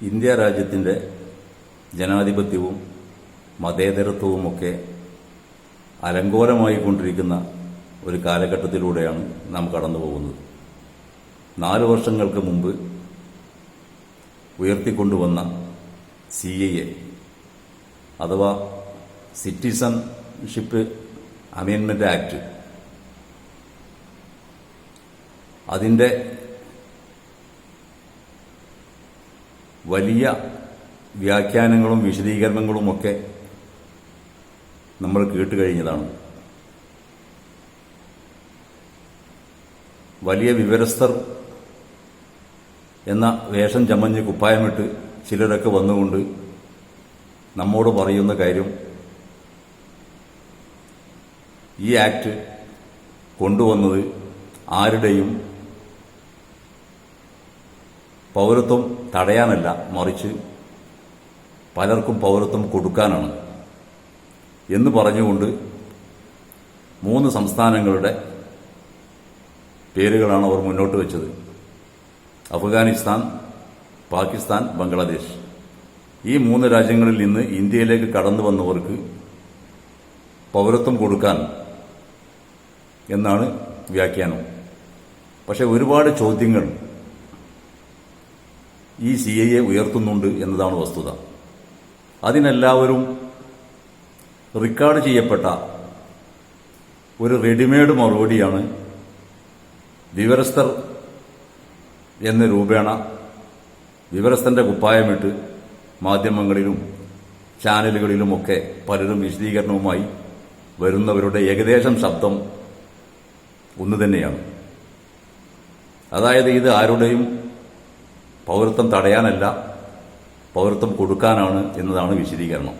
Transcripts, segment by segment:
India രാജ്യത്തിന്റെ ജനാധിപത്യവും മതേതരത്വവുമൊക്കെ അലങ്കോലമായി കൊണ്ടിരിക്കുന്ന ഒരു കാലഘട്ടത്തിലൂടെയാണ് നാം കടന്നു പോകുന്നത് നാല് വർഷങ്ങൾക്ക് മുമ്പ് ഉയർത്തിക്കൊണ്ടുവന്ന സി എ എ അഥവാ സിറ്റിസൺഷിപ്പ് അമെൻമെന്റ് ആക്ട് അതിന്റെ വലിയ വ്യാഖ്യാനങ്ങളും വിശദീകരണങ്ങളുമൊക്കെ നമ്മൾ കേട്ടുകഴിഞ്ഞതാണ്. വലിയ വിവരസ്ഥർ എന്ന വേഷം ചമഞ്ഞ് കുപ്പായമിട്ട് ചിലരൊക്കെ വന്നുകൊണ്ട് നമ്മോട് പറയുന്ന കാര്യം ഈ ആക്ട് കൊണ്ടുവന്നത് ആരുടെയും പൗരത്വം തടയാനല്ല മറിച്ച് പലർക്കും പൗരത്വം കൊടുക്കാനാണ്. എന്ന് പറഞ്ഞുകൊണ്ട് മൂന്ന് സംസ്ഥാനങ്ങളുടെ പേരുകളാണ് അവർ മുന്നോട്ട് വെച്ചത്. അഫ്ഗാനിസ്ഥാൻ പാകിസ്ഥാൻ ബംഗ്ലാദേശ്. ഈ മൂന്ന് രാജ്യങ്ങളിൽ നിന്ന് ഇന്ത്യയിലേക്ക് കടന്നു വന്നവർക്ക് പൗരത്വം കൊടുക്കാൻ എന്നാണ് വ്യാഖ്യാനം. പക്ഷേ ഒരുപാട് ചോദ്യങ്ങൾ ഈ സി ഐ എ ഉയർത്തുന്നുണ്ട് എന്നതാണ് വസ്തുത. അതിനെല്ലാവരും റെക്കോർഡ് ചെയ്യപ്പെട്ട ഒരു റെഡിമെയ്ഡ് മറുപടിയാണ് വിവരസ്ഥർ എന്ന രൂപേണ വിവരസ്ഥന്റെ കുപ്പായമിട്ട് മാധ്യമങ്ങളിലും ചാനലുകളിലുമൊക്കെ പലരും വിശദീകരണവുമായി വരുന്നവരുടെ ഏകദേശം ശബ്ദം ഒന്ന് തന്നെയാണ്. അതായത് ഇത് ആരുടെയും പൗരത്വം തടയാനല്ല പൗരത്വം കൊടുക്കാനാണ് എന്നതാണ് വിശദീകരണം.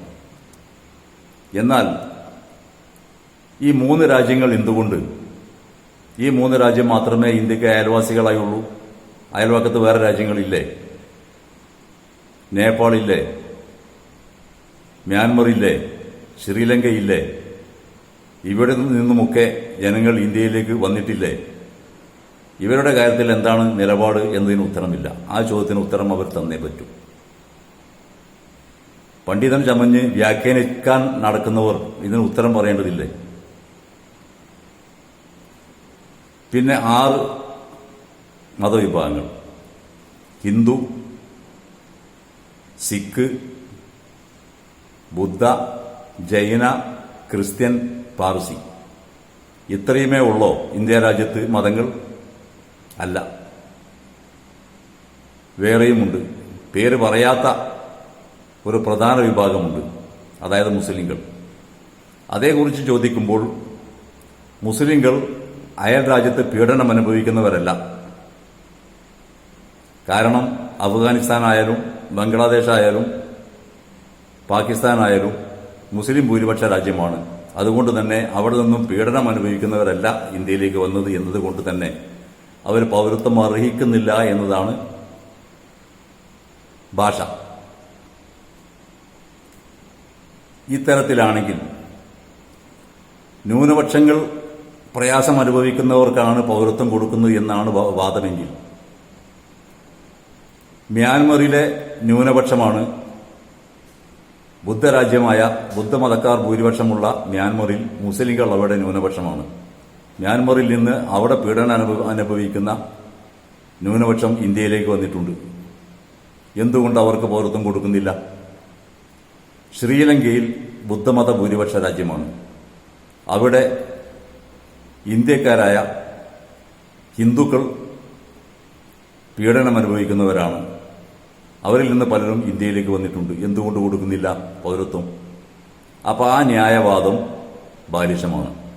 എന്നാൽ ഈ മൂന്ന് രാജ്യങ്ങൾ എന്തുകൊണ്ട്? ഈ മൂന്ന് രാജ്യം മാത്രമേ ഇന്ത്യയ്ക്ക് അയൽവാസികളായുള്ളൂ. അയൽവക്കത്ത് വേറെ രാജ്യങ്ങളില്ലേ? നേപ്പാളില്ലേ? മ്യാൻമറില്ലേ? ശ്രീലങ്കയില്ലേ? ഇവിടെ നിന്നുമൊക്കെ ജനങ്ങൾ ഇന്ത്യയിലേക്ക് വന്നിട്ടില്ലേ? ഇവരുടെ കാര്യത്തിൽ എന്താണ് നിലപാട് എന്നതിന് ഉത്തരമില്ല. ആ ചോദ്യത്തിന് ഉത്തരം അവർ തന്നേ പറ്റൂ. പണ്ഡിതൻ ചമഞ്ഞ് വ്യാഖ്യാനിക്കാൻ നടക്കുന്നവർ ഇതിന് ഉത്തരം പറയേണ്ടതില്ലേ? പിന്നെ ആറ് മതവിഭാഗങ്ങൾ. ഹിന്ദു സിഖ് ബുദ്ധ ജൈന ക്രിസ്ത്യൻ പാർസി. ഇത്രയുമേ ഉള്ളോ ഇന്ത്യ രാജ്യത്ത് മതങ്ങൾ? അല്ല. വേറെയുമുണ്ട്. പേര് പറയാത്ത ഒരു പ്രധാന വിഭാഗമുണ്ട്. അതായത് മുസ്ലിങ്ങൾ. അതേക്കുറിച്ച് ചോദിക്കുമ്പോൾ മുസ്ലിങ്ങൾ അയൽ രാജ്യത്ത് പീഡനം അനുഭവിക്കുന്നവരല്ല. കാരണം അഫ്ഗാനിസ്ഥാനായാലും ബംഗ്ലാദേശ് ആയാലും പാകിസ്ഥാൻ ആയാലും മുസ്ലിം ഭൂരിപക്ഷ രാജ്യമാണ്. അതുകൊണ്ട് തന്നെ അവിടെ നിന്നും പീഡനം അനുഭവിക്കുന്നവരല്ല ഇന്ത്യയിലേക്ക് വന്നത് എന്നതുകൊണ്ട് തന്നെ അവർ പൗരത്വം അർഹിക്കുന്നില്ല എന്നതാണ് ഭാഷ. ഇത്തരത്തിലാണെങ്കിൽ ന്യൂനപക്ഷങ്ങൾ പ്രയാസം അനുഭവിക്കുന്നവർക്കാണ് പൗരത്വം കൊടുക്കുന്നത് എന്നാണ് വാദമെങ്കിൽ മ്യാൻമറിലെ ന്യൂനപക്ഷമാണ് ബുദ്ധരാജ്യമായ ബുദ്ധമതക്കാർ ഭൂരിപക്ഷമുള്ള മ്യാൻമറിൽ മുസ്ലിങ്ങൾ അവരുടെ ന്യൂനപക്ഷമാണ്. മ്യാൻമറിൽ നിന്ന് അവിടെ പീഡനം അനുഭവ അനുഭവിക്കുന്ന ന്യൂനപക്ഷം ഇന്ത്യയിലേക്ക് വന്നിട്ടുണ്ട്. എന്തുകൊണ്ട് അവർക്ക് പൗരത്വം കൊടുക്കുന്നില്ല? ശ്രീലങ്കയിൽ ബുദ്ധമത ഭൂരിപക്ഷ രാജ്യമാണ്. അവിടെ ഇന്ത്യക്കാരായ ഹിന്ദുക്കൾ പീഡനം അനുഭവിക്കുന്നവരാണ്. അവരിൽ നിന്ന് പലരും ഇന്ത്യയിലേക്ക് വന്നിട്ടുണ്ട്. എന്തുകൊണ്ട് കൊടുക്കുന്നില്ല പൗരത്വം? അപ്പോൾ ആ ന്യായവാദം ബാലിശമാണ്.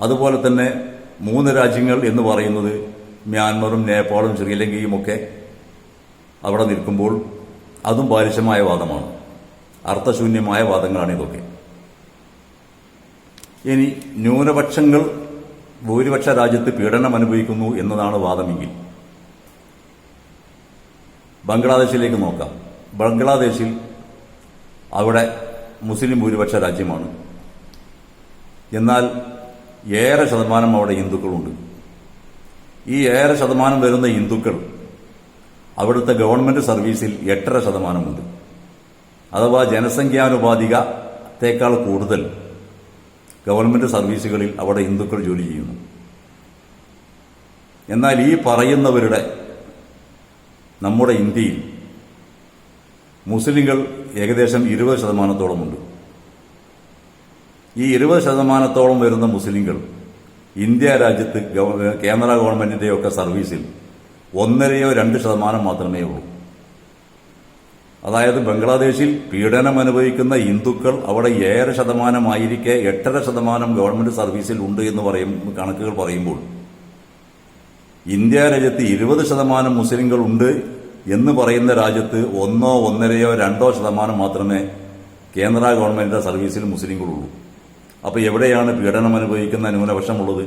അതുപോലെ തന്നെ മൂന്ന് രാജ്യങ്ങൾ എന്ന് പറയുന്നത് മ്യാൻമറും നേപ്പാളും ശ്രീലങ്കയും ഒക്കെ അവിടെ നിൽക്കുമ്പോൾ അതും ബാലിശമായ വാദമാണ്. അർത്ഥശൂന്യമായ വാദങ്ങളാണ് ഇതൊക്കെ. ഇനി ന്യൂനപക്ഷങ്ങൾ ഭൂരിപക്ഷ രാജ്യത്ത് പീഡനം അനുഭവിക്കുന്നു എന്നതാണ് വാദമെങ്കിൽ. ബംഗ്ലാദേശിലേക്ക് നോക്കാം. ബംഗ്ലാദേശിൽ അവിടെ മുസ്ലിം ഭൂരിപക്ഷ രാജ്യമാണ്. എന്നാൽ ഏറെ ശതമാനം അവിടെ ഹിന്ദുക്കളുണ്ട്. ഈ ഏറെ ശതമാനം വരുന്ന ഹിന്ദുക്കൾ അവിടുത്തെ ഗവൺമെന്റ് സർവീസിൽ എട്ടര ശതമാനമുണ്ട് അഥവാ ജനസംഖ്യാനുപാതികത്തേക്കാൾ കൂടുതൽ ഗവൺമെന്റ് സർവീസുകളിൽ അവിടെ ഹിന്ദുക്കൾ ജോലി ചെയ്യുന്നു. എന്നാൽ ഈ പറയുന്നവരുടെ നമ്മുടെ ഇന്ത്യയിൽ മുസ്ലിങ്ങൾ ഏകദേശം ഇരുപത് ശതമാനത്തോളമുണ്ട് ഈ ഇരുപത് ശതമാനത്തോളം വരുന്ന മുസ്ലിങ്ങൾ ഇന്ത്യ രാജ്യത്ത് കേന്ദ്ര ഗവൺമെന്റിന്റെയൊക്കെ സർവീസിൽ ഒന്നരയോ രണ്ട് ശതമാനം മാത്രമേ ഉള്ളൂ. അതായത് ബംഗ്ലാദേശിൽ പീഡനം അനുഭവിക്കുന്ന ഹിന്ദുക്കൾ അവിടെ ഏഴര ശതമാനമായിരിക്കെ എട്ടര ശതമാനം ഗവൺമെന്റ് സർവീസിൽ ഉണ്ട് എന്ന് പറയും കണക്കുകൾ പറയുമ്പോൾ. ഇന്ത്യ രാജ്യത്ത് ഇരുപത് ശതമാനം മുസ്ലിങ്ങൾ ഉണ്ട് എന്ന് പറയുന്ന രാജ്യത്ത് ഒന്നോ ഒന്നരയോ രണ്ടോ ശതമാനം മാത്രമേ കേന്ദ്ര ഗവൺമെന്റിന്റെ സർവീസിൽ മുസ്ലിങ്ങളുള്ളൂ. അപ്പോൾ എവിടെയാണ് പീഡനം അനുഭവിക്കുന്ന ന്യൂനപക്ഷമുള്ളത്?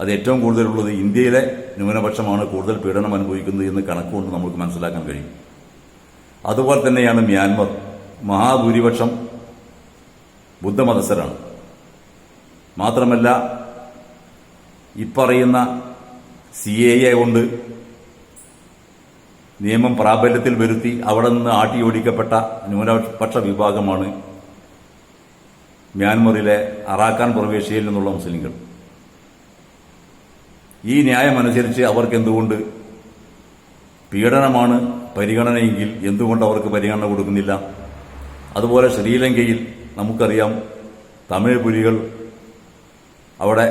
അത് ഏറ്റവും കൂടുതലുള്ളത് ഇന്ത്യയിലെ ന്യൂനപക്ഷമാണ് കൂടുതൽ പീഡനം അനുഭവിക്കുന്നത് എന്ന് കണക്കുകൊണ്ട് നമുക്ക് മനസ്സിലാക്കാൻ കഴിയും. അതുപോലെ തന്നെയാണ് മ്യാൻമർ. മഹാഭൂരിപക്ഷം ബുദ്ധമതസ്ഥരാണ്. മാത്രമല്ല ഇപ്പറയുന്ന സി എ എ കൊണ്ട് നിയമം പ്രാബല്യത്തിൽ വരുത്തി അവിടെ നിന്ന് ആട്ടിയോടിക്കപ്പെട്ട ന്യൂനപക്ഷ വിഭാഗമാണ് മ്യാൻമറിലെ അറാക്കാൻ പ്രവേശിയിൽ നിന്നുള്ള മുസ്ലിങ്ങൾ ഈ ന്യായമനുസരിച്ച് അവർക്ക് എന്തുകൊണ്ട് പീഡനമാണ് പരിഗണനയെങ്കിൽ എന്തുകൊണ്ട് അവർക്ക് പരിഗണന കൊടുക്കുന്നില്ല? അതുപോലെ ശ്രീലങ്കയിൽ നമുക്കറിയാം തമിഴ് പുലികൾ അവിടെ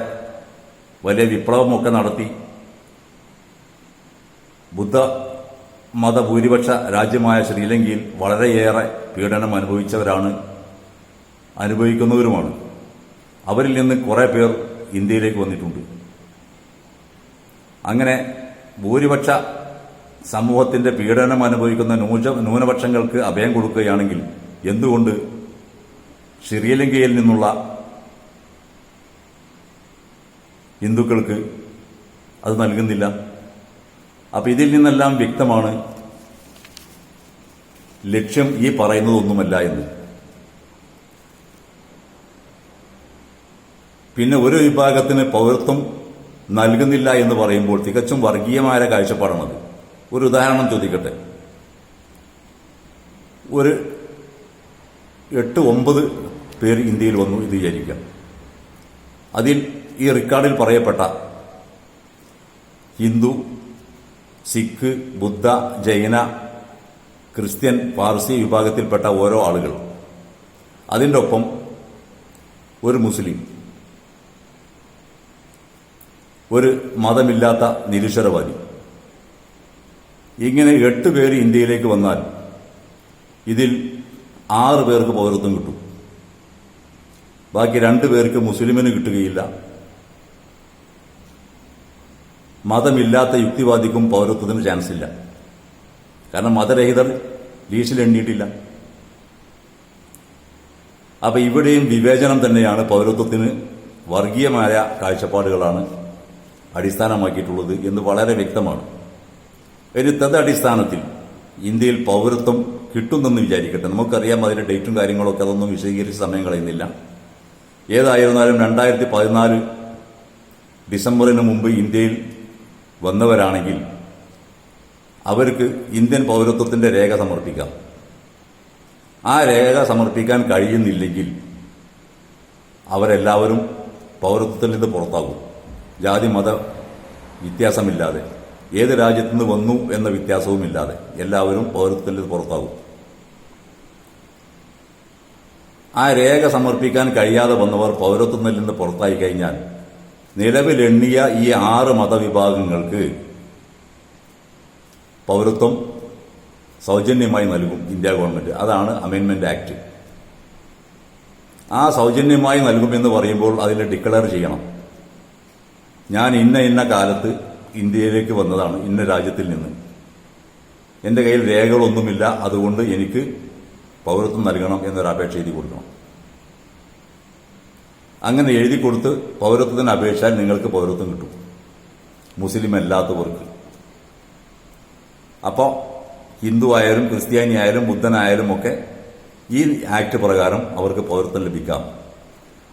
വലിയ വിപ്ലവമൊക്കെ നടത്തി. ബുദ്ധ മതഭൂരിപക്ഷ രാജ്യമായ ശ്രീലങ്കയിൽ വളരെയേറെ പീഡനം അനുഭവിച്ചവരാണ് അനുഭവിക്കുന്നവരുമാണ്. അവരിൽ നിന്ന് കുറേ പേർ ഇന്ത്യയിലേക്ക് വന്നിട്ടുണ്ട്. അങ്ങനെ ഭൂരിപക്ഷ സമൂഹത്തിന്റെ പീഡനം അനുഭവിക്കുന്ന ന്യൂനപക്ഷങ്ങൾക്ക് അഭയം കൊടുക്കുകയാണെങ്കിൽ എന്തുകൊണ്ട് ശ്രീലങ്കയിൽ നിന്നുള്ള ഹിന്ദുക്കൾക്ക് അത് നൽകുന്നില്ല? അപ്പൊ ഇതിൽ നിന്നെല്ലാം വ്യക്തമാണ് ലക്ഷ്യം ഈ പറയുന്നതൊന്നുമല്ല എന്ന്. പിന്നെ ഒരു വിഭാഗത്തിന് പൗരത്വം നൽകുന്നില്ല എന്ന് പറയുമ്പോൾ തികച്ചും വർഗീയമായ കാഴ്ചപ്പാടാണത് ഒരു ഉദാഹരണം ചോദിക്കട്ടെ. ഒരു എട്ട് ഒമ്പത് പേർ ഇന്ത്യയിൽ വന്നു ഇത് വിചാരിക്കാം. അതിൽ ഈ റെക്കോർഡിൽ പറയപ്പെട്ട ഹിന്ദു സിഖ് ബുദ്ധ ജൈന ക്രിസ്ത്യൻ പാർസി വിഭാഗത്തിൽപ്പെട്ട ഓരോ ആളുകൾ അതിന്റെ ഒപ്പം ഒരു മുസ്ലിം. ഒരു മതമില്ലാത്ത നിരീശ്വരവാദി ഇങ്ങനെ എട്ട് പേര് ഇന്ത്യയിലേക്ക് വന്നാൽ ഇതിൽ ആറ് പേർക്ക് പൗരത്വം കിട്ടും. ബാക്കി രണ്ട് പേർക്ക് മുസ്ലിമിന് കിട്ടുകയില്ല. മതമില്ലാത്ത യുക്തിവാദിക്കും പൗരത്വത്തിന് ചാൻസ് ഇല്ല കാരണം മതരഹിതർ ലീസിൽ എണ്ണിയിട്ടില്ല. അപ്പൊ ഇവിടെയും വിവേചനം തന്നെയാണ് പൗരത്വത്തിന് വർഗീയമായ കാഴ്ചപ്പാടുകളാണ് അടിസ്ഥാനമാക്കിയിട്ടുള്ളത് എന്ന് വളരെ വ്യക്തമാണ്. ഒരു തദടിസ്ഥാനത്തിൽ ഇന്ത്യയിൽ പൗരത്വം കിട്ടുന്നെന്ന് വിചാരിക്കട്ടെ. നമുക്കറിയാം അതിന്റെ ഡേറ്റും കാര്യങ്ങളൊക്കെ അതൊന്നും വിശദീകരിച്ച് സമയം കളയുന്നില്ല. ഏതായിരുന്നാലും രണ്ടായിരത്തി പതിനാല് ഡിസംബറിന് മുമ്പ് ഇന്ത്യയിൽ വന്നവരാണെങ്കിൽ അവർക്ക് ഇന്ത്യൻ പൗരത്വത്തിന്റെ രേഖ സമർപ്പിക്കാം. ആ രേഖ സമർപ്പിക്കാൻ കഴിയുന്നില്ലെങ്കിൽ അവരെല്ലാവരും പൗരത്വത്തിൽ നിന്ന് പുറത്താകും. ജാതി മത വ്യത്യാസമില്ലാതെ ഏത് രാജ്യത്തു നിന്ന് വന്നു എന്ന വ്യത്യാസവുമില്ലാതെ എല്ലാവരും പൗരത്വത്തിൽ പുറത്താകും. ആ രേഖ സമർപ്പിക്കാൻ കഴിയാതെ വന്നവർ പൗരത്വത്തിൽ നിന്ന് പുറത്തായി കഴിഞ്ഞാൽ നിലവിലെണ്ണിയ ഈ ആറ് മതവിഭാഗങ്ങൾക്ക് പൗരത്വം സൗജന്യമായി നൽകും ഇന്ത്യ ഗവൺമെന്റ്. അതാണ് അമെൻമെന്റ് ആക്ട്. ആ സൗജന്യമായി നൽകുമെന്ന് പറയുമ്പോൾ അതിൽ ഡിക്ലെയർ ചെയ്യണം. ഞാൻ ഇന്ന ഇന്ന കാലത്ത് ഇന്ത്യയിലേക്ക് വന്നതാണ് ഇന്ന രാജ്യത്തിൽ നിന്ന്. എന്റെ കയ്യിൽ രേഖകളൊന്നുമില്ല അതുകൊണ്ട് എനിക്ക് പൗരത്വം നൽകണം എന്നൊരു അപേക്ഷ എഴുതി കൊടുക്കണം. അങ്ങനെ എഴുതി കൊടുത്ത് പൗരത്വത്തിന് അപേക്ഷിച്ചാൽ നിങ്ങൾക്ക് പൗരത്വം കിട്ടും. മുസ്ലിം അല്ലാത്തവർക്ക്. അപ്പോൾ ഹിന്ദു ആയാലും ക്രിസ്ത്യാനി ആയാലും ബുദ്ധനായാലും ഒക്കെ ഈ ആക്ട് പ്രകാരം അവർക്ക് പൗരത്വം ലഭിക്കാം.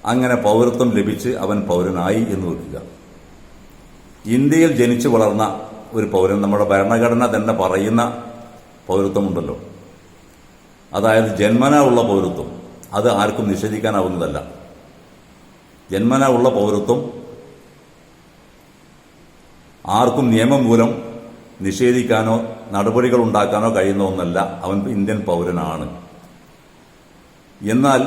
അങ്ങനെ പൗരത്വം ലഭിച്ച് അവൻ പൗരനായി എന്ന് വെക്കുക. ഇന്ത്യയിൽ ജനിച്ചു വളർന്ന ഒരു പൗരൻ നമ്മുടെ ഭരണഘടന തന്നെ പറയുന്ന പൗരത്വമുണ്ടല്ലോ. അതായത് ജന്മന ഉള്ള പൗരത്വം. അത് ആർക്കും നിഷേധിക്കാനാവുന്നതല്ല. ജന്മന ഉള്ള പൗരത്വം ആർക്കും നിയമം മൂലം നിഷേധിക്കാനോ നടപടികൾ ഉണ്ടാക്കാനോ കഴിയുന്ന ഒന്നല്ല. അവൻ ഇന്ത്യൻ പൗരനാണ്. എന്നാൽ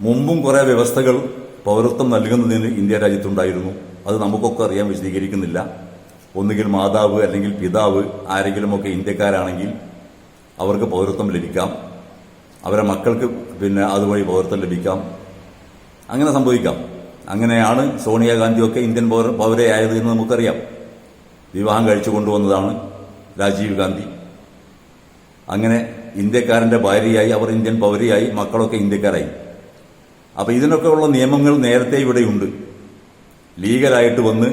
മുമ്പും കുറേ വ്യവസ്ഥകൾ പൗരത്വം നൽകുന്നതിന് ഇന്ത്യ രാജ്യത്തുണ്ടായിരുന്നു. അത് നമുക്കൊക്കെ അറിയാൻ വിശദീകരിക്കുന്നില്ല. ഒന്നുകിൽ മാതാവ് അല്ലെങ്കിൽ പിതാവ് ആരെങ്കിലുമൊക്കെ ഇന്ത്യക്കാരാണെങ്കിൽ അവർക്ക് പൗരത്വം ലഭിക്കാം. അവരെ മക്കൾക്ക് പിന്നെ അതുവഴി പൗരത്വം ലഭിക്കാം. അങ്ങനെ സംഭവിക്കാം. അങ്ങനെയാണ് സോണിയാഗാന്ധിയൊക്കെ ഇന്ത്യൻ പൗര പൗരയായത് എന്ന് നമുക്കറിയാം. വിവാഹം കഴിച്ചു കൊണ്ടുവന്നതാണ് രാജീവ് ഗാന്ധി. അങ്ങനെ ഇന്ത്യക്കാരന്റെ ഭാര്യയായി അവർ ഇന്ത്യൻ പൗരയായി മക്കളൊക്കെ ഇന്ത്യക്കാരായി. അപ്പൊ ഇതിനൊക്കെ ഉള്ള നിയമങ്ങൾ നേരത്തെ ഇവിടെയുണ്ട്. ലീഗലായിട്ട് വന്ന്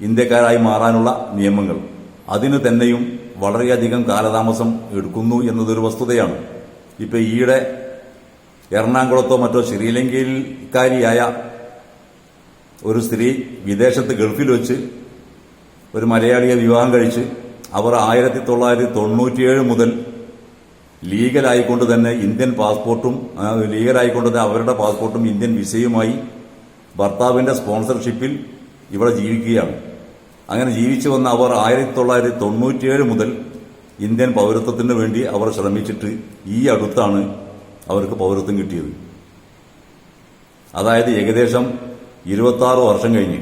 ഇന്ത്യക്കാരായി മാറാനുള്ള നിയമങ്ങൾ. അതിന് തന്നെയും വളരെയധികം കാലതാമസം എടുക്കുന്നു എന്നതൊരു വസ്തുതയാണ്. ഇപ്പോൾ ഈയിടെ എറണാകുളത്തോ മറ്റോ ശ്രീലങ്കയിൽക്കാരിയായ ഒരു സ്ത്രീ വിദേശത്ത് ഗൾഫിൽ വെച്ച് ഒരു മലയാളിയെ വിവാഹം കഴിച്ച് അവർ ആയിരത്തി തൊള്ളായിരത്തി തൊണ്ണൂറ്റിയേഴ് മുതൽ ലീഗലായിക്കൊണ്ട് തന്നെ ഇന്ത്യൻ പാസ്പോർട്ടും ലീഗലായിക്കൊണ്ട് തന്നെ അവരുടെ പാസ്പോർട്ടും ഇന്ത്യൻ വിസയുമായി ഭർത്താവിന്റെ സ്പോൺസർഷിപ്പിൽ ഇവിടെ ജീവിക്കുകയാണ്. അങ്ങനെ ജീവിച്ചു വന്ന അവർ ആയിരത്തി തൊള്ളായിരത്തി തൊണ്ണൂറ്റിയേഴ് മുതൽ ഇന്ത്യൻ പൗരത്വത്തിന് വേണ്ടി അവർ ശ്രമിച്ചിട്ട് ഈ അടുത്താണ് അവർക്ക് പൗരത്വം കിട്ടിയത്. അതായത് ഏകദേശം ഇരുപത്തി ആറ് വർഷം കഴിഞ്ഞ്.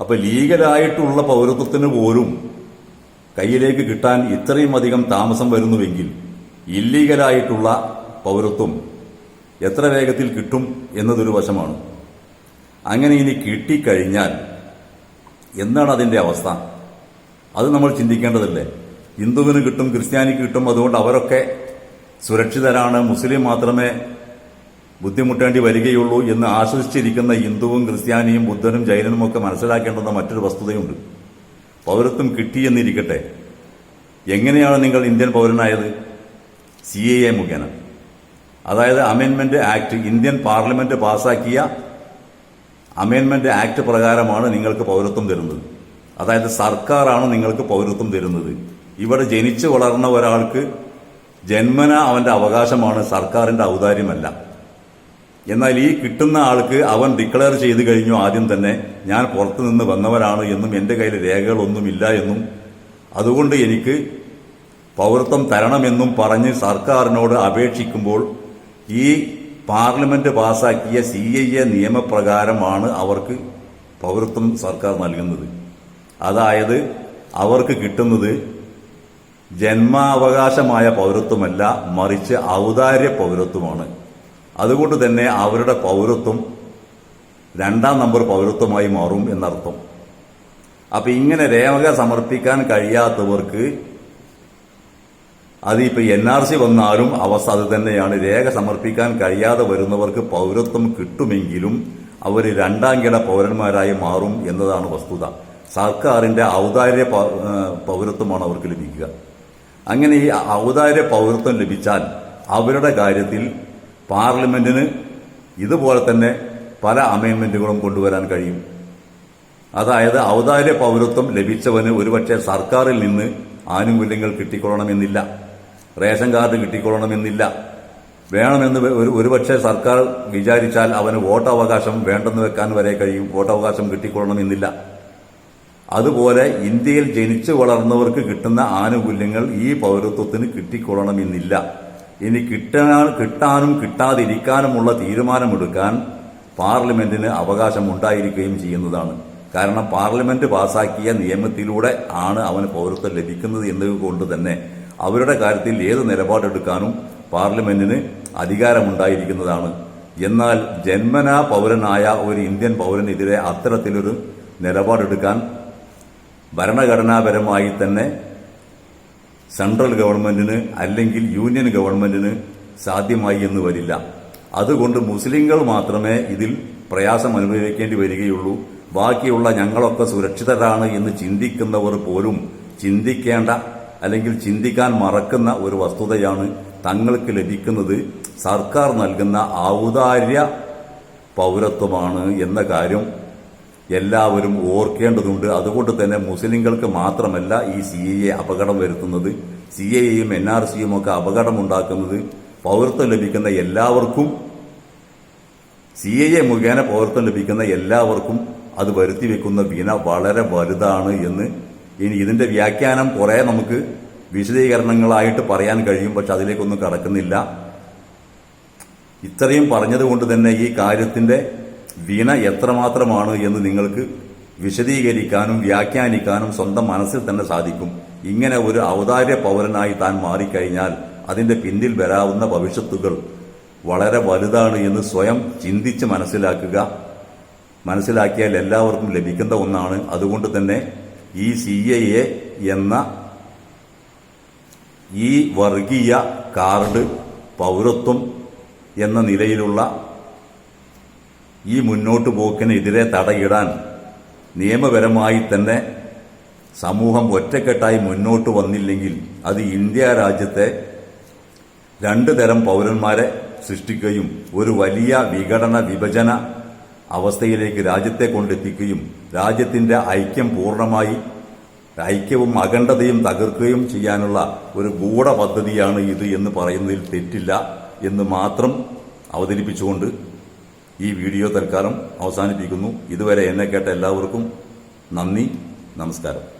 അപ്പൊ ലീഗലായിട്ടുള്ള പൗരത്വത്തിന് പോലും കയ്യിലേക്ക് കിട്ടാൻ ഇത്രയും അധികം താമസം വരുന്നുവെങ്കിൽ ഇല്ലീഗലായിട്ടുള്ള പൗരത്വം എത്ര വേഗത്തിൽ കിട്ടും എന്നതൊരു വശമാണ്. അങ്ങനെ ഇനി കിട്ടിക്കഴിഞ്ഞാൽ എന്താണ് അതിന്റെ അവസ്ഥ? അത് നമ്മൾ ചിന്തിക്കേണ്ടതല്ലേ? ഹിന്ദുവിന് കിട്ടും ക്രിസ്ത്യാനിക്ക് കിട്ടും അതുകൊണ്ട് അവരൊക്കെ സുരക്ഷിതരാണ് മുസ്ലിം മാത്രമേ ബുദ്ധിമുട്ടേണ്ടി വരികയുള്ളൂ എന്ന് ആശ്വസിച്ചിരിക്കുന്ന ഹിന്ദുവും ക്രിസ്ത്യാനിയും ബുദ്ധനും ജൈനനും ഒക്കെ മനസ്സിലാക്കേണ്ടുന്ന മറ്റൊരു വസ്തുതയുണ്ട്. പൗരത്വം കിട്ടിയെന്നിരിക്കട്ടെ. എങ്ങനെയാണ് നിങ്ങൾ ഇന്ത്യൻ പൗരനായത്? സി എ മുഖേന. അതായത് അമെൻമെന്റ് ആക്ട് ഇന്ത്യൻ പാർലമെന്റ് പാസാക്കിയ അമെൻമെന്റ് ആക്ട് പ്രകാരമാണ് നിങ്ങൾക്ക് പൗരത്വം തരുന്നത്. അതായത് സർക്കാരാണ് നിങ്ങൾക്ക് പൗരത്വം തരുന്നത്. ഇവിടെ ജനിച്ചു വളർന്ന ഒരാൾക്ക് ജന്മന അവന്റെ അവകാശമാണ് സർക്കാരിന്റെ ഔദാര്യമല്ല. എന്നാൽ ഈ കിട്ടുന്ന ആൾക്ക് അവൻ ഡിക്ലെയർ ചെയ്തു കഴിഞ്ഞു ആദ്യം തന്നെ ഞാൻ പുറത്തു നിന്ന് വന്നവരാണ് എന്നും എന്റെ കയ്യിൽ രേഖകളൊന്നുമില്ല എന്നും. അതുകൊണ്ട് എനിക്ക് പൗരത്വം തരണമെന്നും പറഞ്ഞ് സർക്കാരിനോട് അപേക്ഷിക്കുമ്പോൾ ഈ പാർലമെന്റ് പാസാക്കിയ സി ഐ എ നിയമപ്രകാരമാണ് അവർക്ക് പൗരത്വം സർക്കാർ നൽകുന്നത്. അതായത് അവർക്ക് കിട്ടുന്നത് ജന്മാവകാശമായ പൗരത്വമല്ല മറിച്ച് ഔദാര്യ പൗരത്വമാണ്. അതുകൊണ്ട് തന്നെ അവരുടെ പൗരത്വം രണ്ടാം നമ്പർ പൗരത്വമായി മാറും എന്നർത്ഥം. അപ്പൊ ഇങ്ങനെ രേഖ സമർപ്പിക്കാൻ കഴിയാത്തവർക്ക് അതിപ്പോ എൻ ആർ സി വന്നാലും അവസ്ഥ അത് തന്നെയാണ്. രേഖ സമർപ്പിക്കാൻ കഴിയാതെ വരുന്നവർക്ക് പൗരത്വം കിട്ടുമെങ്കിലും അവർ രണ്ടാം കിട പൗരന്മാരായി മാറും എന്നതാണ് വസ്തുത. സർക്കാരിന്റെ ഔദാര്യ പൗരത്വമാണ് അവർക്ക് ലഭിക്കുക. അങ്ങനെ ഈ ഔദാര്യ പൗരത്വം ലഭിച്ചാൽ അവരുടെ കാര്യത്തിൽ പാർലമെന്റിന് ഇതുപോലെ തന്നെ പല അമെൻമെന്റുകളും കൊണ്ടുവരാൻ കഴിയും. അതായത് ഔദാര്യ പൗരത്വം ലഭിച്ചവന് ഒരുപക്ഷെ സർക്കാരിൽ നിന്ന് ആനുകൂല്യങ്ങൾ കിട്ടിക്കൊള്ളണമെന്നില്ല. Ration card കിട്ടിക്കൊള്ളണമെന്നില്ല. വേണമെന്ന് ഒരു- ഒരുപക്ഷെ സർക്കാർ വിചാരിച്ചാൽ അവന് വോട്ടവകാശം വേണ്ടെന്ന് വെക്കാൻ വരെ കഴിയും. വോട്ടവകാശം കിട്ടിക്കൊള്ളണമെന്നില്ല. അതുപോലെ ഇന്ത്യയിൽ ജനിച്ചു വളർന്നവർക്ക് കിട്ടുന്ന ആനുകൂല്യങ്ങൾ ഈ പൗരത്വത്തിന് കിട്ടിക്കൊള്ളണമെന്നില്ല. ഇനി കിട്ടാൻ കിട്ടാനും കിട്ടാതിരിക്കാനുമുള്ള തീരുമാനമെടുക്കാൻ പാർലമെന്റിന് അവകാശം ഉണ്ടായിരിക്കുകയും ചെയ്യുന്നതാണ്. കാരണം പാർലമെന്റ് പാസാക്കിയ നിയമത്തിലൂടെ ആണ് അവന് പൗരത്വം ലഭിക്കുന്നത് എന്നതുകൊണ്ട് തന്നെ അവരുടെ കാര്യത്തിൽ ഏത് നിലപാടെടുക്കാനും പാർലമെന്റിന് അധികാരമുണ്ടായിരിക്കുന്നതാണ്. എന്നാൽ ജന്മനാ പൗരനായ ഒരു ഇന്ത്യൻ പൗരനെതിരെ അത്തരത്തിലൊരു നിലപാടെടുക്കാൻ ഭരണഘടനാപരമായി തന്നെ സെൻട്രൽ ഗവൺമെന്റിന് അല്ലെങ്കിൽ യൂണിയൻ ഗവൺമെന്റിന് സാധ്യമായി എന്ന് വരില്ല. അതുകൊണ്ട് മുസ്ലിങ്ങൾ മാത്രമേ ഇതിൽ പ്രയാസം അനുഭവിക്കേണ്ടി വരികയുള്ളൂ. ബാക്കിയുള്ള ഞങ്ങളൊക്കെ സുരക്ഷിതരാണ് എന്ന് ചിന്തിക്കുന്നവർ പോലും ചിന്തിക്കേണ്ട അല്ലെങ്കിൽ ചിന്തിക്കാൻ മറക്കുന്ന ഒരു വസ്തുതയാണ് തങ്ങൾക്ക് ലഭിക്കുന്നത് സർക്കാർ നൽകുന്ന ഔദാര്യ പൗരത്വമാണ് എന്ന കാര്യം എല്ലാവരും ഓർക്കേണ്ടതുണ്ട്. അതുകൊണ്ട് തന്നെ മുസ്ലിങ്ങൾക്ക് മാത്രമല്ല ഈ സി എ അപകടം വരുത്തുന്നത്. സി എയും എൻ ആർ സിയും ഒക്കെ അപകടമുണ്ടാക്കുന്നത് പൗരത്വം ലഭിക്കുന്ന എല്ലാവർക്കും സി എ എ മുഖേന പൗരത്വം ലഭിക്കുന്ന എല്ലാവർക്കും അത് വരുത്തി വെക്കുന്ന വിന വളരെ വലുതാണ് എന്ന് ഇനി ഇതിന്റെ വ്യാഖ്യാനം കുറെ നമുക്ക് വിശദീകരണങ്ങളായിട്ട് പറയാൻ കഴിയും പക്ഷെ അതിലേക്കൊന്നും കടക്കുന്നില്ല. ഇത്രയും പറഞ്ഞതുകൊണ്ട് തന്നെ ഈ കാര്യത്തിന്റെ വിന എത്രമാത്രമാണ് എന്ന് നിങ്ങൾക്ക് വിശദീകരിക്കാനും വ്യാഖ്യാനിക്കാനും സ്വന്തം മനസ്സിൽ തന്നെ സാധിക്കും. ഇങ്ങനെ ഒരു ഔദാര്യ പൗരനായി താൻ മാറിക്കഴിഞ്ഞാൽ അതിന്റെ പിന്നിൽ വരാവുന്ന ഭവിഷ്യത്തുകൾ വളരെ വലുതാണ് എന്ന് സ്വയം ചിന്തിച്ച് മനസ്സിലാക്കുക. മനസ്സിലാക്കിയാൽ എല്ലാവർക്കും ലഭിക്കുന്ന ഒന്നാണ്. അതുകൊണ്ട് തന്നെ ഈ സി എ എന്ന ഈ വർഗീയ കാർഡ് പൗരത്വം എന്ന നിലയിലുള്ള ഈ മുന്നോട്ടു പോക്കിനെതിരെ തടയിടാൻ നിയമപരമായി തന്നെ സമൂഹം ഒറ്റക്കെട്ടായി മുന്നോട്ട് വന്നില്ലെങ്കിൽ അത് ഇന്ത്യ രാജ്യത്തെ രണ്ട് തരം പൗരന്മാരെ സൃഷ്ടിക്കുകയും ഒരു വലിയ വിഘടന വിഭജന അവസ്ഥയിലേക്ക് രാജ്യത്തെ കൊണ്ടെത്തിക്കുകയും രാജ്യത്തിന്റെ ഐക്യം പൂർണമായി ഐക്യവും അഖണ്ഡതയും തകർക്കുകയും ചെയ്യാനുള്ള ഒരു ഗൂഢ പദ്ധതിയാണ് ഇത് എന്ന് പറയുന്നതിൽ തെറ്റില്ല എന്ന് മാത്രം അവതരിപ്പിച്ചുകൊണ്ട് ഈ വീഡിയോ തൽക്കാലം അവസാനിപ്പിക്കുന്നു. ഇതുവരെ എന്നെ കേട്ട എല്ലാവർക്കും നന്ദി നമസ്കാരം.